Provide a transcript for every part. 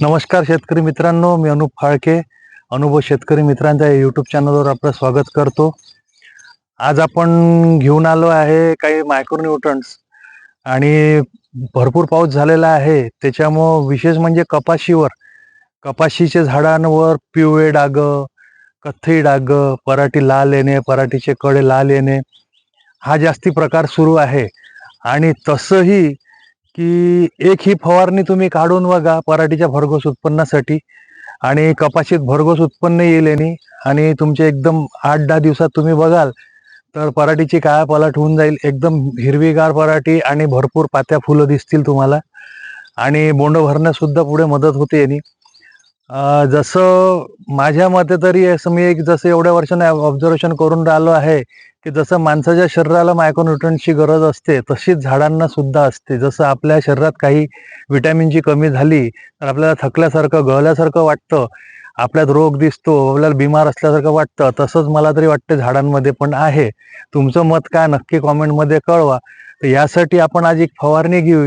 नमस्कार शेतकरी मित्रांनो मी अनुप फाळके अनुभव शेतकरी मित्रांच्या युट्यूब चॅनलवर आपलं स्वागत करतो. आज आपण घेऊन आलो आहे काही मायक्रोन्यूट्रन्स आणि भरपूर पाऊस झालेला आहे. त्याच्यामुळं विशेष म्हणजे कपाशीवर कपाशीचे झाडांवर पिवळे डाग कथ्थई डाग पराठी लाल येणे पराठीचे कडे लाल येणे हा जास्ती प्रकार सुरू आहे. आणि तसंही की एक ही फवारणी तुम्ही काढून बघा पराठीच्या भरघोस उत्पन्नासाठी. आणि कपाशीत भरघोस उत्पन्न येईल आणि आणि तुमचे एकदम आठ दहा दिवसात तुम्ही बघाल तर पराठीची काळा पलट होऊन जाईल. एकदम हिरवीगार पराठी आणि भरपूर पात्या फुलं दिसतील तुम्हाला. आणि बोंड भरण्यासुद्धा पुढे मदत होते यांनी. जसं माझ्या मते तरी असं मी एक जसं एवढ्या वर्षाने ऑब्झर्वेशन करून राहिलो आहे की जसं माणसाच्या शरीराला मायक्रोन्युट्रन्सची गरज असते तशीच झाडांना सुद्धा असते. जसं आपल्या शरीरात काही विटॅमिनची कमी झाली तर आपल्याला थकल्यासारखं गळल्यासारखं वाटतं आपल्यात रोग दिसतो आपल्याला बिमार असल्यासारखं वाटतं तसंच मला तरी वाटतं झाडांमध्ये पण आहे. तुमचं मत काय नक्की कॉमेंटमध्ये कळवा. तर यासाठी आपण आज एक फवारणी घेऊ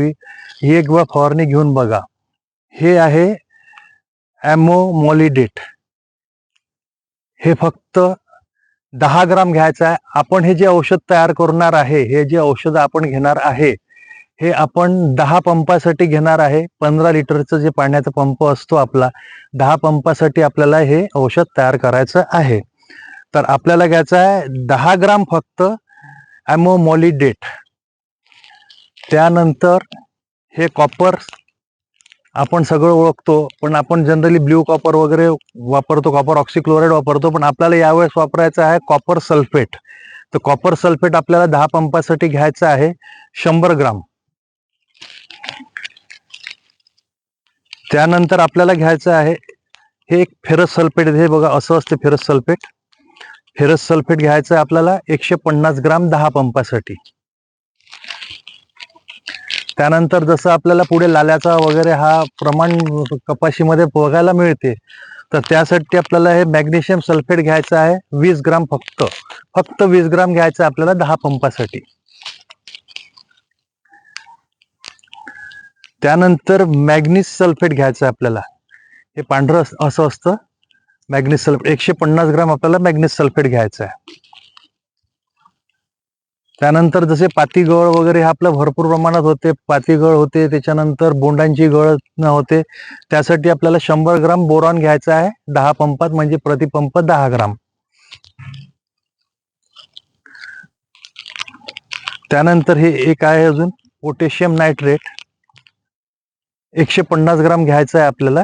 ही एक वेळ फवारणी घेऊन बघा. हे आहे ॲमोमॉलिडेट हे फक्त दहा ग्राम घ्यायचं आहे. आपण हे जे औषध तयार करणार आहे हे जे औषध आपण घेणार आहे हे आपण दहा पंपासाठी घेणार आहे. पंधरा लिटरचं जे पाण्याचा पंप असतो आपला दहा पंपासाठी आपल्याला हे औषध तयार करायचं आहे. तर आपल्याला घ्यायचं आहे दहा ग्राम फक्त ॲमोमॉलिडेट त्यानंतर हे कॉपर आपण सगळं ओळखतो पण आपण जनरली ब्ल्यू कॉपर वगैरे वापरतो कॉपर ऑक्सिक्लोराईड वापरतो पण आपल्याला यावेळेस वापरायचं आहे कॉपर सल्फेट तर कॉपर सल्फेट आपल्याला दहा पंपासाठी घ्यायचं आहे शंभर ग्राम. त्यानंतर आपल्याला घ्यायचं आहे हे एक फेरस सल्फेट हे बघा असं असते फेरस सल्फेट फेरस सल्फेट घ्यायचं आहे आपल्याला एकशे पन्नास ग्राम दहा पंपासाठी. त्यानंतर जसं आपल्याला पुढे लाल्याचा वगैरे हा प्रमाण कपाशीमध्ये बघायला मिळते तर त्यासाठी आपल्याला हे मॅग्नेशियम सल्फेट घ्यायचं आहे वीस ग्राम फक्त फक्त वीस ग्राम घ्यायचं आहे आपल्याला दहा पंपासाठी. त्यानंतर मॅग्नीस सल्फेट घ्यायचं आहे आपल्याला. हे पांढरं असं असतं. मॅग्नीस सल्फेट एकशे पन्नास ग्राम आपल्याला मॅग्नीस सल्फेट घ्यायचं आहे. त्यानंतर जसे पातीगळ वगैरे हे आपलं भरपूर प्रमाणात होते पातीगळ होते त्याच्यानंतर बोंडांची गळ होते. त्यासाठी आपल्याला शंभर ग्राम बोरॉन घ्यायचा आहे दहा पंपात म्हणजे प्रतिपंप दहा ग्राम. त्यानंतर हे एक आहे अजून पोटॅशियम नायट्रेट. एकशे पन्नास ग्राम घ्यायचं आहे आपल्याला.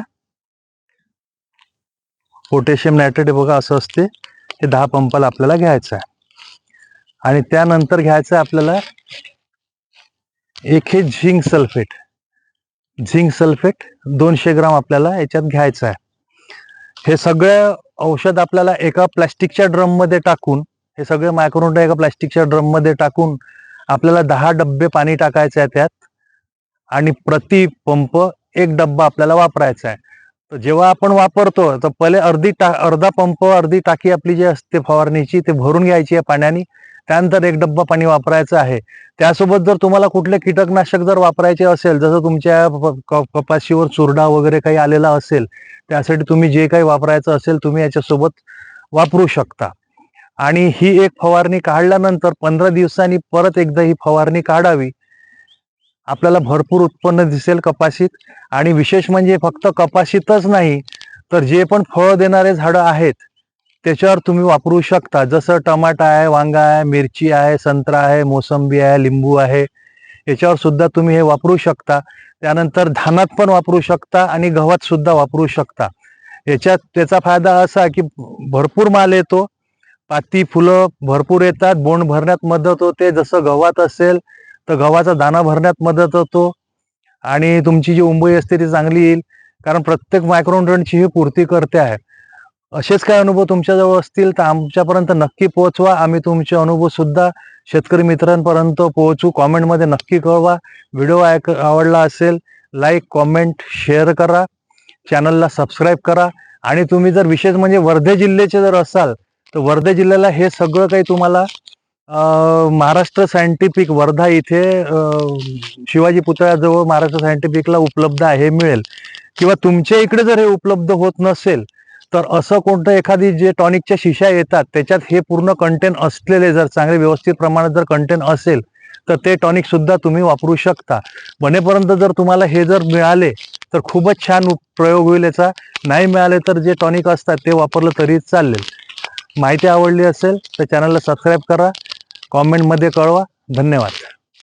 पोटॅशियम नायट्रेट हे बघा असं असते हे दहा पंपाला आपल्याला घ्यायचं आहे. आणि त्यानंतर घ्यायचं आपल्याला एक हे झिंक सल्फेट. झिंक सल्फेट दोनशे ग्राम आपल्याला याच्यात घ्यायचं आहे. हे सगळं औषध आपल्याला एका प्लॅस्टिकच्या ड्रममध्ये टाकून हे सगळे मायक्रोन एका प्लॅस्टिकच्या ड्रममध्ये टाकून आपल्याला दहा डब्बे पाणी टाकायचं आहे त्यात आणि प्रति पंप एक डब्बा आपल्याला वापरायचा आहे. तर जेव्हा आपण वापरतो तर पहिले अर्धी टा अर्धा पंप अर्धी टाकी आपली जी असते फवारणीची ते भरून घ्यायची आहे पाण्याने. त्यानंतर एक डब्बा पाणी वापरायचं आहे. त्यासोबत जर तुम्हाला कुठले कीटकनाशक जर वापरायचे असेल जसं तुमच्या क- कपाशीवर चुरडा वगैरे काही आलेला असेल त्यासाठी तुम्ही जे काही वापरायचं असेल तुम्ही याच्यासोबत वापरू शकता. आणि ही एक फवारणी काढल्यानंतर पंधरा दिवसांनी परत एकदा ही फवारणी काढावी. आपल्याला भरपूर उत्पन्न दिसेल कपाशीत. आणि विशेष म्हणजे फक्त कपाशीतच नाही तर जे पण फळ देणारे झाडं आहेत त्याच्यावर तुम्ही वापरू शकता. जसं टमाटा आहे वांगा आहे मिरची आहे संत्रा आहे मोसंबी आहे लिंबू आहे. याच्यावर सुद्धा तुम्ही हे वापरू शकता. त्यानंतर धानात पण वापरू शकता आणि गव्हात सुद्धा वापरू शकता. याच्यात त्याचा फायदा असा की भरपूर माल येतो. पाती फुलं भरपूर येतात. बोंड भरण्यात मदत होते. जसं गव्हात असेल तर गव्हाचा दाना भरण्यात मदत होतो. आणि तुमची जी उंबई असते ती चांगली येईल. कारण प्रत्येक मायक्रोन्युट्रंटची ही पूर्ती करते आहे. असेच काय अनुभव तुमच्याजवळ असतील तर आमच्यापर्यंत नक्की पोहोचवा. आम्ही तुमचे अनुभव सुद्धा शेतकरी मित्रांपर्यंत पोहोचू. कॉमेंटमध्ये नक्की कळवा. व्हिडिओ ऐक आवडला असेल लाईक कॉमेंट शेअर करा. चॅनलला सबस्क्राईब करा. आणि तुम्ही जर विशेष म्हणजे वर्धे जिल्ह्याचे जर असाल तर वर्धे जिल्ह्याला हे सगळं काही तुम्हाला महाराष्ट्र सायंटिफिक वर्धा इथे शिवाजी पुतळ्याजवळ महाराष्ट्र सायंटिफिकला उपलब्ध आहे हे मिळेल. किंवा तुमच्या इकडे जर हे उपलब्ध होत नसेल तर असं कोणतं एखादी जे टॉनिकच्या शिशा येतात त्याच्यात हे पूर्ण कंटेन असलेले जर चांगले व्यवस्थित प्रमाणात जर कंटेन असेल तर ते टॉनिक सुद्धा तुम्ही वापरू शकता. म्हणेपर्यंत जर तुम्हाला हे जर मिळाले तर खूपच छान प्रयोग होईल याचा. नाही मिळाले तर जे टॉनिक असतात ते वापरलं तरी चालेल. माहिती आवडली असेल तर चॅनलला सबस्क्राईब करा. कॉमेंटमध्ये कळवा. धन्यवाद.